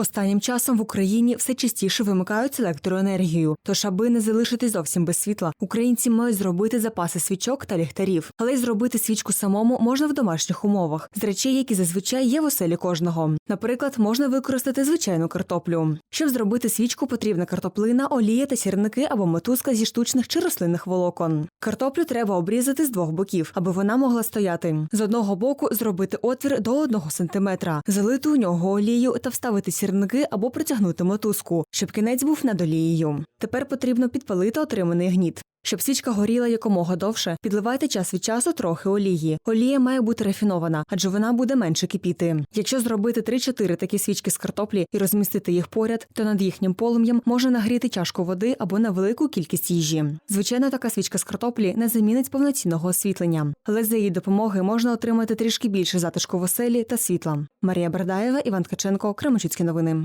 Останнім часом в Україні все частіше вимикають електроенергію. Тож, аби не залишитись зовсім без світла, українці мають зробити запаси свічок та ліхтарів. Але й зробити свічку самому можна в домашніх умовах з речей, які зазвичай є в оселі кожного. Наприклад, можна використати звичайну картоплю. Щоб зробити свічку, потрібна картоплина, олія та сірники або мотузка зі штучних чи рослинних волокон. Картоплю треба обрізати з двох боків, аби вона могла стояти. З одного боку зробити отвір до 1 сантиметра, залити у нього олію та вставити сірники або притягнути мотузку, щоб кінець був над олією. Тепер потрібно підпалити отриманий гніт. Щоб свічка горіла якомога довше, підливайте час від часу трохи олії. Олія має бути рафінована, адже вона буде менше кипіти. Якщо зробити 3-4 такі свічки з картоплі і розмістити їх поряд, то над їхнім полум'ям можна нагріти чашку води або на велику кількість їжі. Звичайно, така свічка з картоплі не замінить повноцінного освітлення, але за її допомоги можна отримати трішки більше затишку в оселі та світла. Марія Бердаєва, Іван Ткаченко, Кременчуцькі новини.